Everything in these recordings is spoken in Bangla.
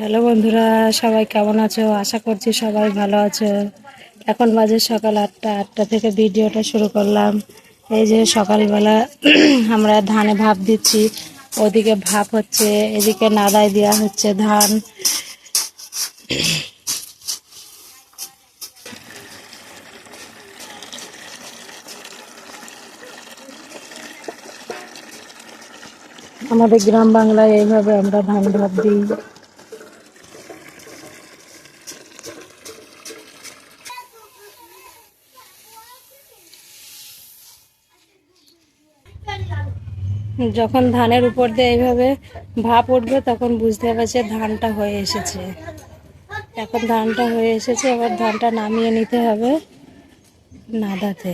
হ্যালো বন্ধুরা, সবাই কেমন আছো? আশা করছি সবাই ভালো আছো। এখন বাজে সকাল আটটা আটটা থেকে ভিডিওটা শুরু করলাম। এই যে সকালবেলা আমরা ধানে ভাপ দিচ্ছি, ওদিকে ভাপ হচ্ছে, এদিকে নাদায় দেওয়া হচ্ছে ধান। আমাদের গ্রাম বাংলায় এইভাবে আমরা ধান ভাপ দিই। যখন ধানের উপর দিয়ে এইভাবে ভাপ উঠবে, তখন বুঝতে পারছে ধানটা হয়ে এসেছে। এখন ধানটা হয়ে এসেছে, এবার ধানটা নামিয়ে নিতে হবে নাদাতে।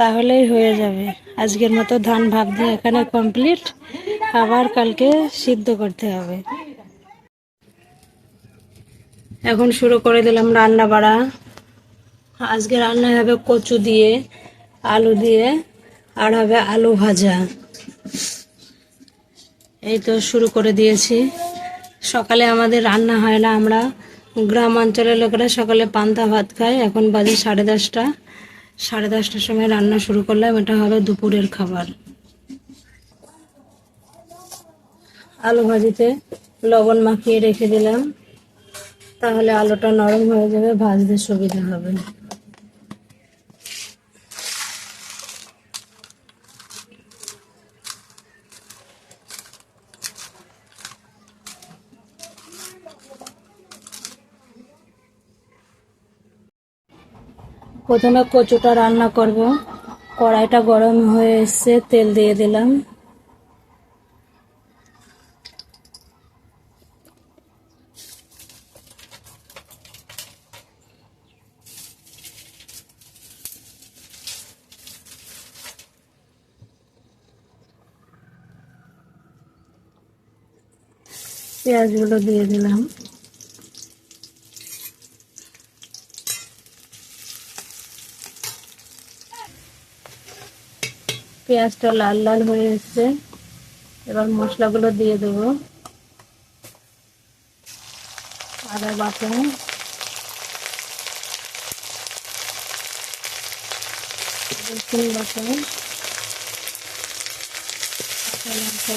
তাহলেই হয়ে যাবে। আজকের মতো ধান ভাপ দিয়ে এখানে কমপ্লিট আবার কালকে সিদ্ধ করতে হবে। এখন শুরু করে দিলাম রান্না বাড়া আজকে রান্না হবে কচু দিয়ে, আলু দিয়ে। আর হবে আলু ভাজা। এই তো শুরু করে দিয়েছি। সকালে আমাদের রান্না হয় না আমরা। গ্রাম অঞ্চলের লোকেরা সকালে পান্তা ভাত খায়। এখন বাজে সাড়ে দশটা। সাড়ে দশটার সময় রান্না শুরু করলাম। এটা হবে দুপুরের খাবার। আলু ভাজিতে লবণ মাখিয়ে রেখে দিলাম। তাহলে আলুটা নরম হয়ে যাবে, ভাজতে সুবিধা হবে। প্রথমে কচুটা রান্না করব। কড়াইটা গরম হয়ে এসছে তেল দিয়ে দিলাম। পেঁয়াজগুলো দিয়ে দিলাম। পেঁয়াজটা লাল লাল হয়ে এসছে। এবার মশলাগুলো দিয়ে দেবো। আদা বাটা। রসুন বাটা। লঙ্কা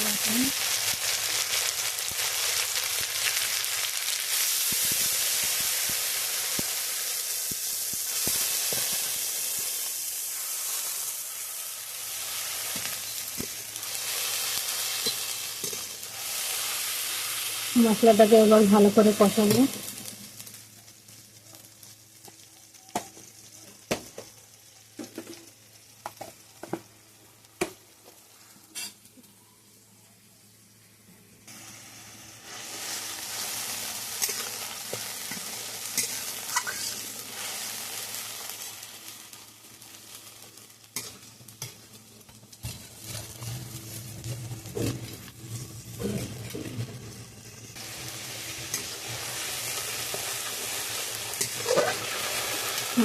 মশলাটাকে এবার ভালো করে কষাবো।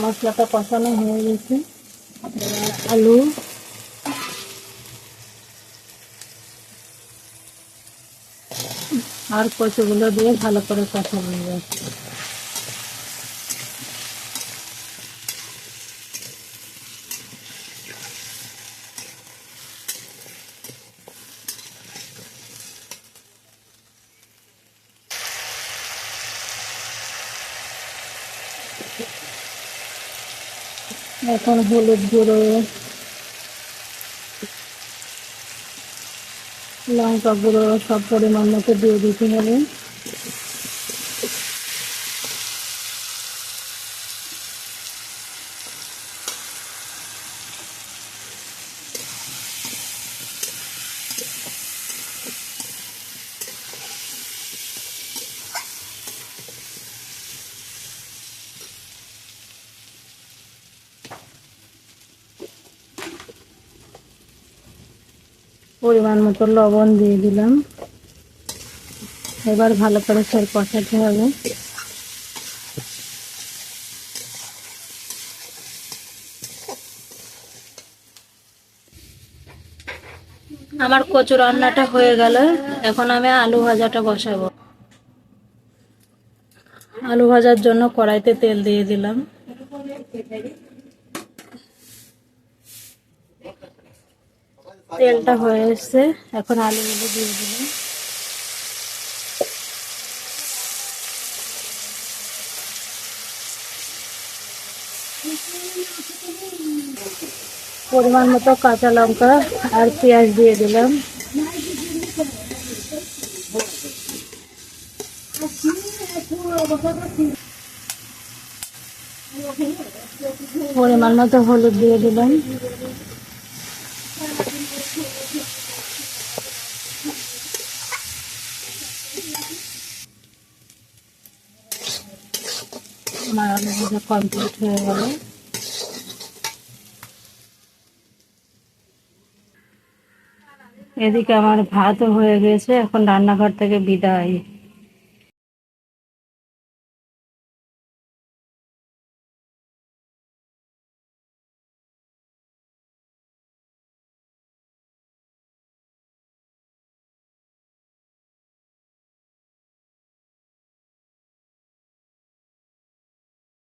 মশলাটা কষানো হয়ে গেছে। আলু। আর কচুগুলো দিয়ে ভালো করে কষানো যাচ্ছে এখন হলুদ গুঁড়ো লঙ্কা গুঁড়ো সব পরিমাণ মতো দিয়ে দিতে হবে পরিমাণ মতো লবণ দিয়ে দিলাম। এবার ভালো করে ফের কষাতে হবে। আমার কচু রান্নাটা হয়ে গেল। এখন আমি আলু ভাজাটা বসাবো। আলু ভাজার জন্য কড়াইতে তেল দিয়ে দিলাম। তেলটা হয়ে এসছে। এখন আলুগুলো দিয়ে দিলাম। পরিমাণ মতো কাঁচা লঙ্কা আর পেঁয়াজ দিয়ে দিলাম। পরিমাণ মতো হলুদ দিয়ে দিলাম। আমার আলু ভাজা কমপ্লিট হয়ে গেল। এদিকে আমার ভাতও হয়ে গেছে, এখন রান্নাঘর থেকে বিদায়।